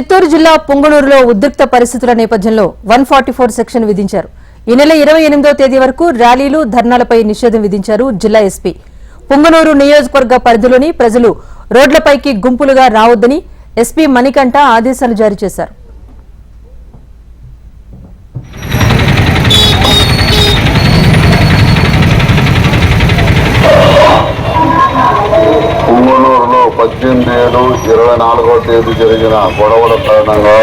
చిత్తూరు జిల్లా పొంగనూరులో ఉద్రిక్త పరిస్థితుల నేపథ్యంలో వన్ ఫార్టీ ఫోర్ సెక్షన్ విధించారు. ఈ నెల ఇరవై ఎనిమిదో తేదీ వరకు ర్యాలీలు ధర్నాలపై నిషేధం విధించారు జిల్లా ఎస్పీ. పుంగనూరు నియోజకవర్గ పరిధిలోని ప్రజలు రోడ్లపైకి గుంపులుగా రావద్దని ఎస్పీ మణికంఠ ఆదేశాలు జారీ చేశారు. ఇరవై నాలుగో తేదీ జరిగిన గొడవల కారణంగా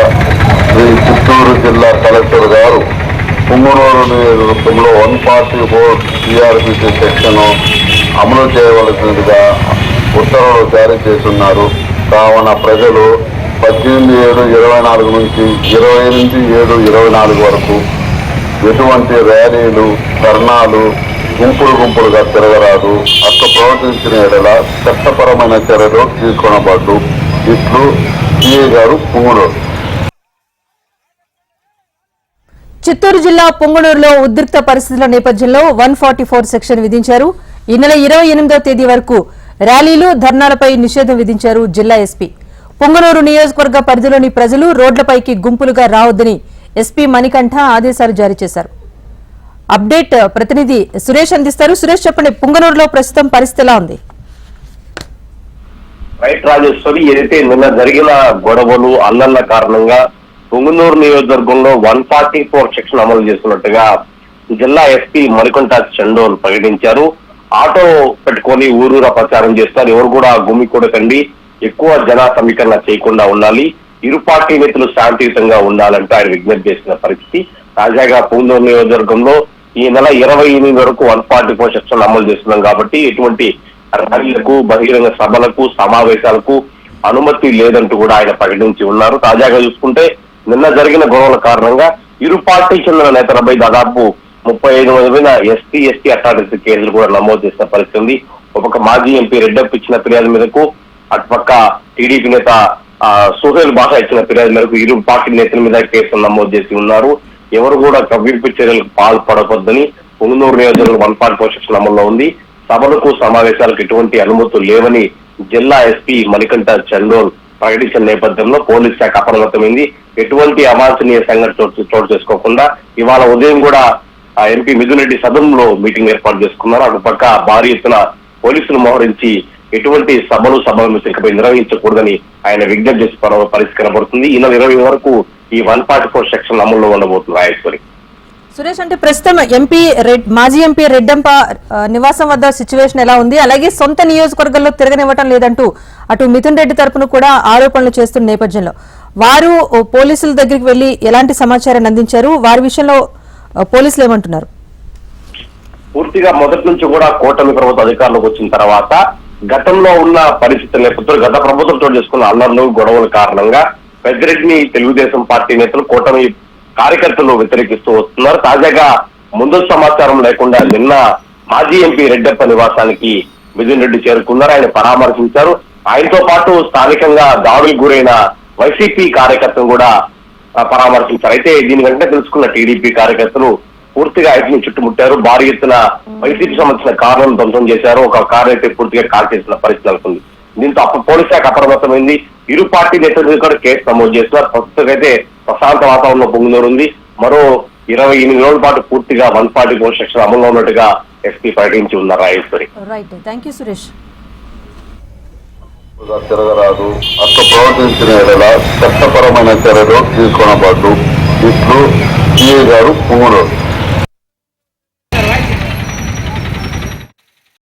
శ్రీ చిత్తూరు జిల్లా కలెక్టర్ గారు పుంగనూరు నియోజకవర్గంలో one forty four CrPC section అమలు చేయవలసినదిగా ఉత్తర్వులు జారీ చేస్తున్నారు. కావున ప్రజలు పద్దెనిమిది ఏడు ఇరవై నాలుగు నుంచి ఇరవై ఎనిమిది ఏడు ఇరవై నాలుగు వరకు ఎటువంటి ర్యాలీలు ధర్నాలు గుంపులు గుంపులుగా తిరగరాదు. అట్లా ప్రవర్తించిన ఎడల చట్టపరమైన చర్యలు తీసుకొనబడ్డు ఇట్లు సిఏ గారు పుంగుడు చిత్తూరు జిల్లా పొంగనూరులో ఉద్రిక్త పరిస్థితుల నేపథ్యంలో వన్ ఫార్టీ ఫోర్ సెక్షన్ విధించారు. ఈ నెల ఇరవై ఎనిమిదో తేదీ వరకు ర్యాలీలు ధర్నాలపై నిషేధం విధించారు జిల్లా ఎస్పీ. పొంగనూరు నియోజకవర్గ పరిధిలోని ప్రజలు రోడ్లపైకి గుంపులుగా రావద్దని ఎస్పీ మణికంఠ ఆదేశాలు జారీ చేశారు. అప్డేట్ ప్రతినిధి సురేష్ అందిస్తారు. సురేష్ చెప్పండి పుంగనూరులో ప్రస్తుతం పరిస్థితి ఎలా ఉంది? రైట్ రాజేశ్వరి ఏదైతే నిన్న జరిగిన గొడవలు అల్లర్ల కారణంగా పుంగనూరు నియోజకవర్గంలో వన్ ఫార్టీ ఫోర్ సెక్షన్ అమలు చేస్తున్నట్టుగా జిల్లా ఎస్పీ మరికొంట చండోల్ ప్రకటించారు. ఆటో పెట్టుకొని ఊరూరా ప్రచారం చేస్తారు. ఎవరు కూడా గుమ్మికూడకండి ఎక్కువ జన సమీకరణ చేయకుండా ఉండాలి. ఇరు పార్టీ నేతలు శాంతియుతంగా ఉండాలంటే ఆయన విజ్ఞప్తి చేసిన పరిస్థితి. తాజాగా పుంగనూరు నియోజకవర్గంలో ఈ నెల ఇరవై ఎనిమిది వరకు వన్ ఫార్టీ ఫోర్ సెక్షన్ అమలు చేస్తున్నాం కాబట్టి ఎటువంటి ర్యాలీలకు బహిరంగ సభలకు సమావేశాలకు అనుమతి లేదంటూ కూడా ఆయన ప్రకటించి ఉన్నారు. తాజాగా చూసుకుంటే నిన్న జరిగిన గొడవల కారణంగా ఇరు పార్టీ చెందిన నేతలపై దాదాపు ముప్పై ఐదు మంది మీద ఎస్టీ ఎస్టీ అట్రాసిటీ కేసులు కూడా నమోదు చేసిన పరిస్థితి ఉంది. ఒక మాజీ ఎంపీ రెడ్డప్ ఇచ్చిన ఫిర్యాదు మేరకు అటుపక్క టీడీపీ నేత సుహేల్ బాషా ఇచ్చిన ఫిర్యాదు మేరకు ఇరు పార్టీ నేతల మీద కేసులు నమోదు చేసి ఉన్నారు. ఎవరు కూడా కవ్వింపు చర్యలకు పాల్పడవద్దని పుంగనూరు నియోజకవర్గం వన్ పాయింట్ ఫోర్ సెక్షన్ అమల్లో ఉంది. సభలకు సమావేశాలకు ఎటువంటి అనుమతులు లేవని జిల్లా ఎస్పీ మణికంఠ చండోల్ ప్రకటించిన నేపథ్యంలో పోలీస్ శాఖ అప్రమత్తమైంది. ఎటువంటి అవాంఛనీయ సంఘటన చోటు చోటు చేసుకోకుండా ఇవాళ ఉదయం కూడా ఆ ఎంపీ మిథున్ రెడ్డి సదనంలో మీటింగ్ ఏర్పాటు చేసుకున్నారు. అటుపక్క భారీ ఎత్తున పోలీసులు మోహరించి ఎటువంటి సభలు సభలను నిర్వహించకూడదని ఆయన విజ్ఞప్తి చేసి పరిస్థితి కనబడుతుంది ఈ నెల ఇరవై వరకు ఈ వన్ ఫార్టీ ఫోర్ సెక్షన్ అమల్లో ఉండబోతుంది రాజేశ్వరి సురేష్ అంటే ప్రస్తుతం ఎంపీ రెడ్ మాజీ ఎంపీ రెడ్డంప నివాసం వద్ద సిచ్యువేషన్ ఎలా ఉంది? అలాగే సొంత నియోజకవర్గంలో తిరగనివ్వటం లేదంటూ అటు మిథున్ రెడ్డి తరపున కూడా ఆరోపణలు చేస్తున్న నేపథ్యంలో. వారు పోలీసుల దగ్గరికి వెళ్ళి ఎలాంటి సమాచారాన్ని అందించారు? వారి విషయంలో పోలీసులు ఏమంటున్నారు? పూర్తిగా మొదటి నుంచి కూడా కూటమి ప్రభుత్వ అధికారంలోకి వచ్చిన తర్వాత గతంలో ఉన్న పరిస్థితుల నేపథ్యంలో గత ప్రభుత్వం చోటు చేసుకున్న అల్లర్లు గొడవల కారణంగా పెద్దరెడ్డిని తెలుగుదేశం పార్టీ నేతలు కూటమి కార్యకర్తలు వ్యతిరేకిస్తూ వస్తున్నారు. తాజాగా ముందు సమాచారం లేకుండా నిన్న మాజీ ఎంపీ రెడ్డప్ప నివాసానికి మిథున్ రెడ్డి చేరుకున్నారు. ఆయన పరామర్శించారు. ఆయనతో పాటు స్థానికంగా దాడులకు గురైన వైసీపీ కార్యకర్తను కూడా పరామర్శించారు. అయితే దీని వెంటనే తెలుసుకున్న టీడీపీ కార్యకర్తలు పూర్తిగా ఆయన్ని చుట్టుముట్టారు. భారీ ఎత్తున వైసీపీ సంబంధించిన కారణం ధ్వంసం చేశారు. ఒక కారు అయితే పూర్తిగా కాల్ చేసిన పరిస్థితి నెలకొంది. దీంతో అప్పుడు పోలీస్ శాఖ అప్రమత్తమైంది. ఇరు పార్టీ నేతల మీద కూడా కేసు నమోదు చేస్తున్నారు. ప్రస్తుతం అయితే ప్రశాంత వాతావరణంలో పొంగునూరు ఉంది. మరో ఇరవై ఎనిమిది రోజుల పాటు పూర్తిగా వన్ ఫార్టీ ఫోర్ సెక్షన్ అమల్లో ఉన్నట్టుగా ఎస్పీ ప్రకటించి ఉన్నారు Rajeswari. Right. Thank you Suresh. తిరగరాదు. అట్లా ప్రవర్తించిన ఎడల చట్టపరమైన చర్యలు తీసుకొనబడ్డు. ఇట్లు సిఏ గారు పుంగుడు